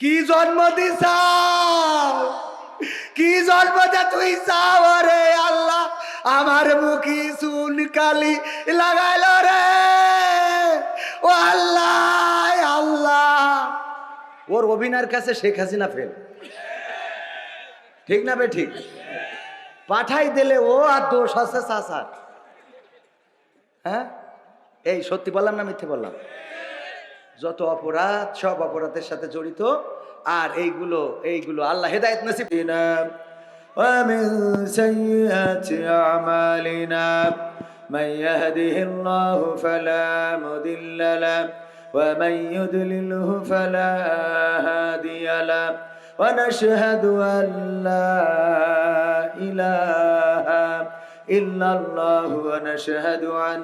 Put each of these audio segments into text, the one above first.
কি জন্ম দিছাও? কি জন্ম দে তুই রে আল্লাহ, আমার মুখি সুন কালি লাগাইল রে। ও আল্লাহ আল্লাহ। ওর অভিনয়ের কাছে শেখ হাসিনা ফেল ঠিক না বে, ঠিক? পাঠাই দিলে ও আর দোষ আছে চাষার হ্যাঁ? এই সত্যি বললাম না মিথ্যে বললাম? যত অপরাধ সব অপরাধের সাথে জড়িত আর এইগুলো এইগুলো আল্লাহ হেদায়ত নসিব ومن سيئات أعمالنا من يهده الله فلا مضل له ومن يضلله فلا هادي له ونشهد أن لا إله إلا الله ونشهد أن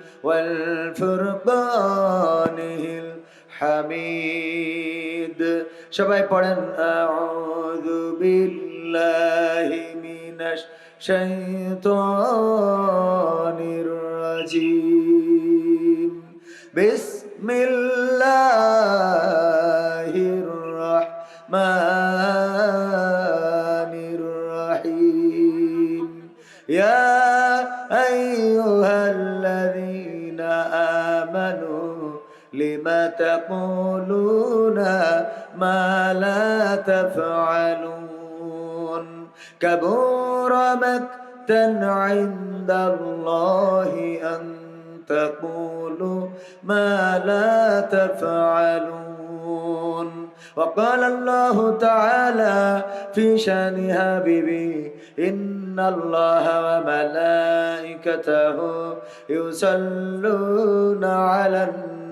والفرقانه الحميد সবাই পড়েন আউযু বিল্লাহি মিনাশ শাইতানির রাজিম বিসমিল্লাহির রাহমানির لما تقولون ما لا تفعلون. كبر مقتا عند الله أن تقولوا ما لا تفعلون. وقال الله تعالى في شأن حبيبي إن الله وملائكته يصلون على النبي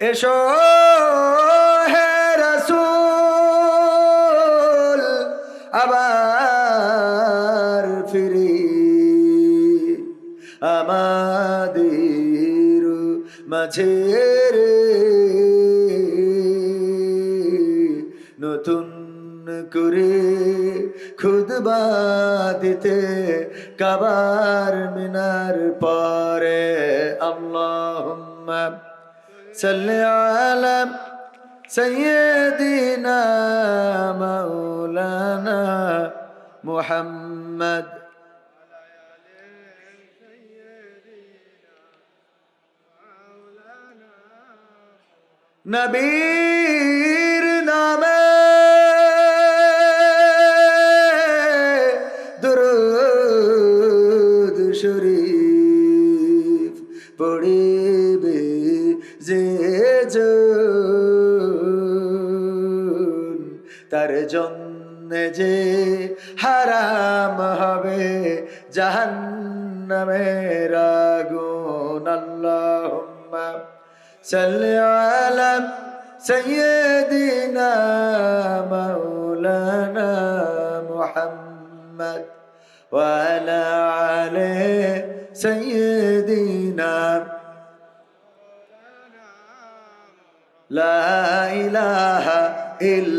এসো হে রসুল, আবার ফিরি। আমাদের মাঝে নতুন করে খুদবা দিতে কাবার মিনার পরে আল্লাহুম্মা سل على سيدنا مولانا محمد. نبیر نام জন্য যে হারাম হবে জাহান্নামের আগুন আল্লাহুম্মা সাল্লি আলা সাইয়্যিদিনা মাওলানা মুহাম্মদ وعلى آله سيدنا لا إله إلا الله لا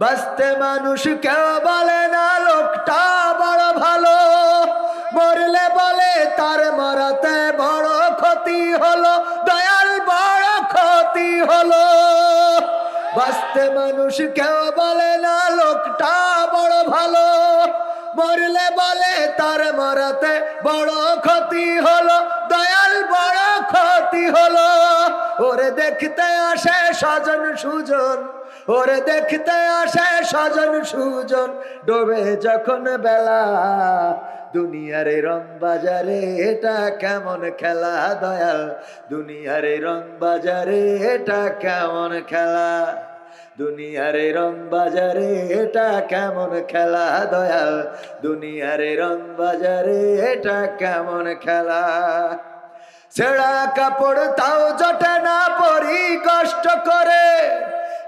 বাঁচতে মানুষ কেউ বলে না, লোকটা বড় ভালো। মরলে বলে তার মরাতে বড় ক্ষতি হলো, দয়াল বড় ক্ষতি হলো। বাঁচতে মানুষ কেউ বলে না, লোকটা বড় ভালো। মরলে বলে তার মরাতে বড় ক্ষতি হলো, দয়াল বড় ক্ষতি হলো। ওরে দেখতে আসে স্বজন সুজন। ওরে দেখতে আসে স্বজন সুজন, ডোবে যখন বেলা। দুনিয়ারে রং বাজারে এটা কেমন খেলা, দয়াল? দুনিয়ারে রং বাজারে এটা কেমন খেলা? দুনিয়ারে রং বাজারে এটা কেমন খেলা, দয়াল? দুনিয়ারে রং বাজারে এটা কেমন খেলা? ছেঁড়া কাপড় তাও জটে না, পরি কষ্ট করে।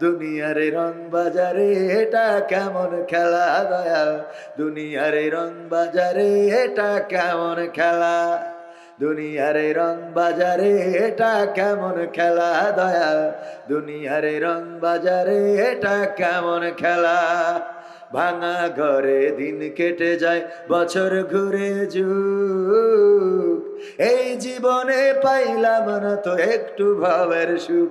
দুনিয়ারে রং বাজারে, এটা কেমন খেলা দয়াল? দুনিয়ারে রং বাজারে, এটা কেমন খেলা? দুনিয়ারে রং বাজারে, এটা কেমন খেলা দয়াল? দুনিয়ারে রং বাজারে, এটা কেমন খেলা? ভাঙা ঘরে দিন কেটে যায়, বছর ঘুরে যুগ। এই জীবনে পাইলাম না তো একটু ভাবের সুখ।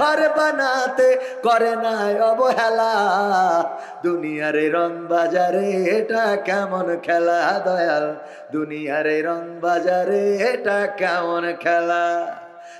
ঘর বানাতে করে নাই অবহেলা। দুনিয়ার রং বাজারে এটা কেমন খেলা, দয়াল? দুনিয়ার রং বাজারে এটা কেমন খেলা?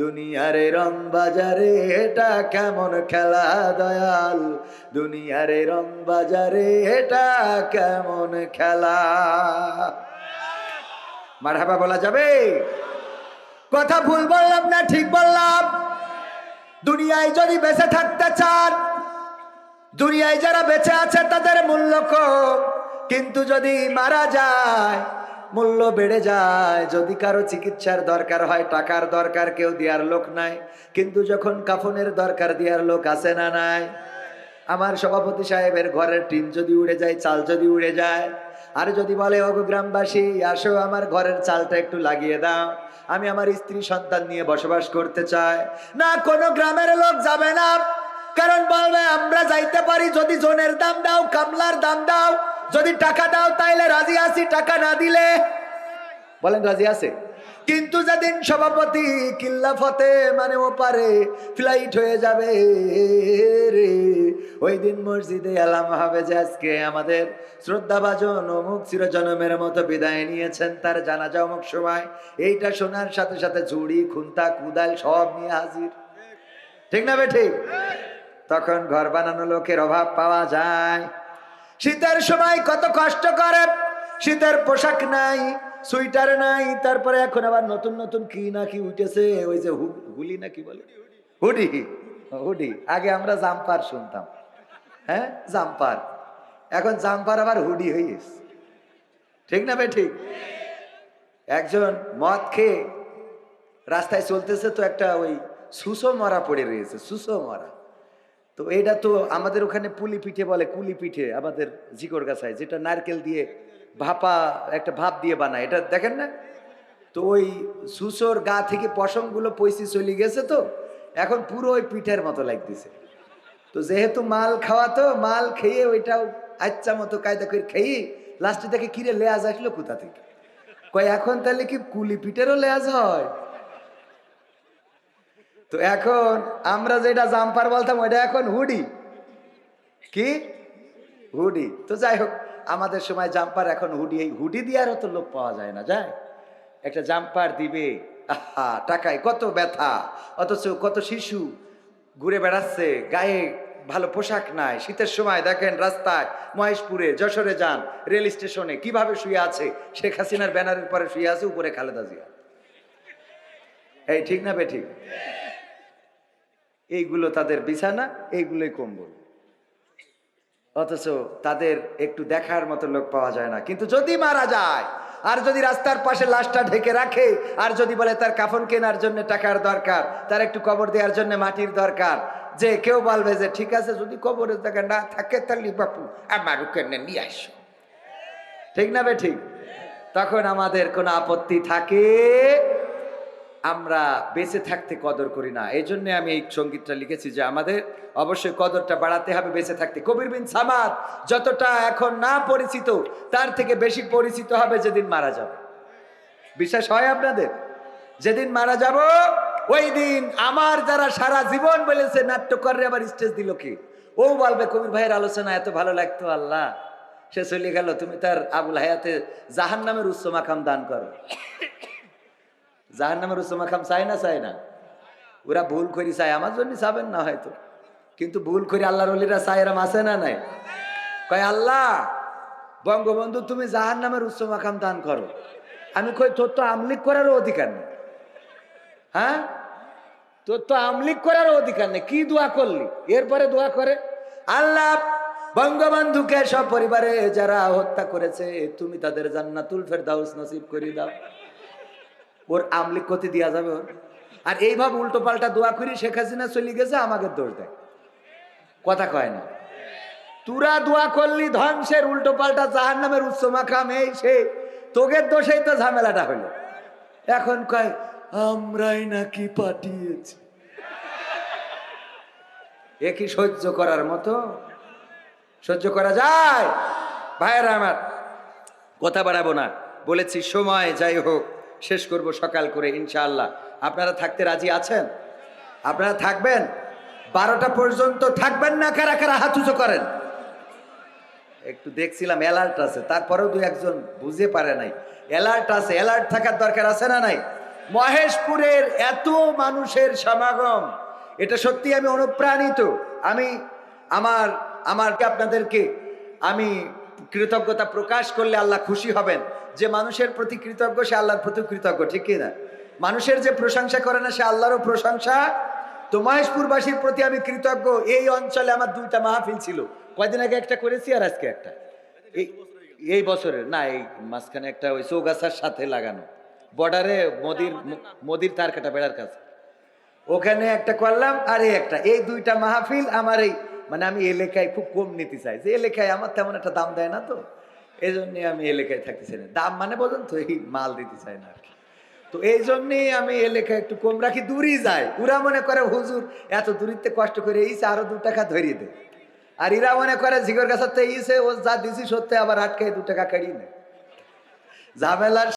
দুনিয়ারে রং বাজারে, এটা কেমন খেলা দয়াল? দুনিয়ারে রং বাজারে, এটা কেমন খেলা? মারহাবা বলা যাবে? কথা ভুল বললাম না, ঠিক বললাম। দুনিয়ায় যদি বেঁচে থাকতে চান, দুনিয়ায় যারা বেঁচে আছে তাদের মূল্য কিন্তু যদি মারা যায় মূল্য বেড়ে যায়। যদি কারও চিকিৎসার দরকার হয়, টাকার দরকার, কেউ দেওয়ার লোক নাই। কিন্তু যখন কাফনের দরকার দেওয়ার লোক আছে না নাই, আমার সভাপতি সাহেবের ঘরের টিন যদি উড়ে যায়, চাল যদি উড়ে যায়, আর যদি বলে, ওগো গ্রামবাসী, আসো, আমার ঘরের চালটা একটু লাগিয়ে দাও। আমি আমার স্ত্রী সন্তান নিয়ে বসবাস করতে চাই। না, কোনো গ্রামের লোক যাবে না। কারণ বলবে, আমরা যাইতে পারি, যদি জোনের দাম দাও, কামলার দাম দাও যদি টাকা দাও তাইলে রাজি আছি টাকা না দিলে? বলেন রাজি আছে? কিন্তু যেদিন সভাপতি কিল্লা ফতে মানে ও পারে ফ্লাইট হয়ে যাবে রে ওই দিন মসজিদে এলাম হবে যে আজকে আমাদের শ্রদ্ধাভাজন অমুক চিরজনমের মতো বিদায় নিয়েছেন তার জানাজা অমুক সময়। এইটা শোনার সাথে সাথে ঝুড়ি খুন্তা কুদাল সব নিয়ে হাজির। ঠিক না বে ঠিক। তখন ঘর বানানো লোকের অভাব পাওয়া যায়। শীতের সময় কত কষ্ট করে। শীতের পোশাক নাই সুইটার নাই, তারপরে এখন আবার নতুন নতুন কি না কি উঠেছে, ওই যে হুলি না কি বলে? Hoodie hoodie. আগে আমরা জাম্পার শুনতাম হ্যাঁ? জাম্পার। এখন জাম্পার আবার হুডি হয়ে গেছে। ঠিক না বে ঠিক? একজন মদ খেয়ে রাস্তায় চলতেছে তো একটা ওই সুসো মরা পড়ে রয়েছে, সুসো মরা। তো এটা তো আমাদের ওখানে পুলি পিঠে বলে, কুলি পিঠে আমাদের জিকর গাছায়, যেটা নারকেল দিয়ে ভাপা একটা ভাপ দিয়ে বানায়। এটা দেখেন না? তো ওই সুসোর গা থেকে পশমগুলো পয়সি চলে গেছে তো, এখন পুরো ওই পিঠের মতো লাগতেছে। তো যেহেতু মাল খাওয়া তো, মাল খেয়ে ওইটাও আচ্ছা মতো কায়দা করে খেয়ে, লাস্টে দেখে কিরে লেয়াজ আসলো কোথা থেকে? কয়, এখন তাহলে কি কুলি পিঠেরও লেয়াজ হয়? তো এখন আমরা যেটা জাম্পার বলতাম, ওইটা এখন হুডি। কি? হুডি। তো যাই হোক, আমাদের সময় জাম্পার এখন হুডি, এই হুডি দেওয়ারও তো লোক পাওয়া যায় না যায় একটা জাম্পার দিবে, আহা, টাকায় কত ব্যথা, অথচ কত শিশু ঘুরে বেড়াচ্ছে, গায়ে ভালো পোশাক নাই, শীতের সময় দেখেন রাস্তায়, মহেশপুরে, যশোরে যান, রেল স্টেশনে, কীভাবে শুয়ে আছে, শেখ হাসিনার ব্যানারের পরে শুয়ে আছে, উপরে খালেদা জিয়া। এই ঠিক না বে ঠিক? এইগুলো তাদের বিছানা, এইগুলোই কম্বল। অথচ তাদের একটু দেখার মতো লোক পাওয়া যায় না। কিন্তু যদি মারা যায়, আর যদি রাস্তার পাশে লাশটা ঢেকে রাখে, আর যদি বলে তার কাফন কেনার জন্য টাকার দরকার, তার একটু কবর দেওয়ার জন্য মাটির দরকার, যে কেউ বলবে যে, ঠিক আছে, যদি কবরের জায়গা না থাকে তাহলে বাপু, আমার ওখানে নিয়ে আসো। ঠিক না বে ঠিক? তখন আমাদের কোনো আপত্তি থাকে আমরা বেঁচে থাকতে কদর করি না। এই জন্য আমি এই সঙ্গীতটা লিখেছি যে আমাদের অবশ্যই কদরটা বাড়াতে হবে, বেঁচে থাকতে। কবির বিন সামাদ যতটা এখন না পরিচিত, তার থেকে বেশি পরিচিত হবে যেদিন মারা যাবে। বিশ্বাস হয় আপনাদের? যেদিন মারা যাব, ওই দিন আমার যারা সারা জীবন বলেছে নাট্যকরে আবার স্টেজ দিল কি? ও বলবে, কবির ভাইয়ের আলোচনা এত ভালো লাগতো, আল্লাহ। সে চলে গেল, তুমি তার আবুল হায়াতে জাহান নামের উচ্চ মাকাম দান করো। জাহান নামের মাকাম চাই না চাই না। ওরা ভুল করি চাই আমার জন্য চাবেন না হয়তো। কিন্তু ভুল করে আল্লাহর অলিরা চাই এরম আছে না নাই? কয়, আল্লাহ, বঙ্গবন্ধু, তুমি জাহান নামের উচ্চ মাকাম দান করো। আমি কই, তোর তো আমলিক করারও অধিকার নেই। হ্যাঁ? তোর তো আমলিক করারও অধিকার নেই। কি দোয়া করলি? এরপরে দোয়া করে। আল্লাহ, বঙ্গবন্ধুকে সব পরিবারে যারা হত্যা করেছে, তুমি তাদের জান্নাতুল ফেরদাউস নসিব করে দাও। ওর আমলিক ক্ষতি দেওয়া যাবে ওর। আর এইভাবে উল্টো পাল্টা দোয়া করি, শেখ হাসিনা চলে গেছে, আমাকে দোষ দেয়। কথা কয় না। তুরা দোয়া করলি ধ্বংসের উল্টো পাল্টা জাহান নামের উচ্চ মাখাম এই সে। তোগের দোষেই তো ঝামেলাটা হলো। এখন কয়, আমরাই নাকি পাঠিয়েছি। এ কি সহ্য করার মতো? সহ্য করা যায়? ভাইয়েরা আমার, কথা বাড়াবো না। বলেছি সময় যাই হোক। শেষ করব সকাল করে, ইনশাআল্লাহ। আপনারা থাকতে রাজি আছেন? আপনারা থাকবেন? বারোটা পর্যন্ত থাকবেন না, কারা কারা হাত উঁচু করেন? একটু দেখছিলাম অ্যালার্ট আছে, তারপরেও দু একজন বুঝে পারে নাই। অ্যালার্ট আছে, অ্যালার্ট থাকার দরকার আছে না নাই? মহেশপুরের এত মানুষের সমাগম, এটা সত্যি আমি অনুপ্রাণিত। আমি আমার আমার আপনাদেরকে, আমি কৃতজ্ঞতা প্রকাশ করলে আল্লাহ খুশি হবেন। যে মানুষের প্রতি কৃতজ্ঞ সে আল্লাহর প্রতি কৃতজ্ঞ ঠিক কি না? মানুষের যে প্রশংসা করে না সে আল্লাহরও প্রশংসা। তো মহেশপুরবাসীর প্রতি আমি কৃতজ্ঞ এই অঞ্চলে আমার দুইটা মাহফিল ছিল। কয়দিন আগে একটা করেছি আর আজকে একটা? এই এই বছরের না এই মাঝখানে একটা ওই চৌগাছার সাথে লাগানো। বর্ডারে মোদির মোদির তার কাটা বেড়ার কাছে ওখানে একটা করলাম আর এই একটা। এই দুইটা মাহফিল আমার এই মানে আমি এলাকায় খুব কম নিতে চাই। যে এলাকায় আমার তেমন একটা দাম দেয় না তো। এই জন্যে আমি এলাকায় থাকতে চাই না। দাম মানে বোঝেন তো, এই মাল দিতে চাই না আর কি। তো এই জন্যেই আমি এলাকায় একটু কম রাখি, দূরই যায় ওরা মনে করে, হুজুর, এত দূরিতে কষ্ট করে এইছে আরও দু টাকা ধরিয়ে দেয় আর এরা মনে করে, ঝিগর গাছাতে ইসে ও যা দিছি, সত্যি আবার আটকে দু টাকা কাড়িয়ে নেয় ঝামেলার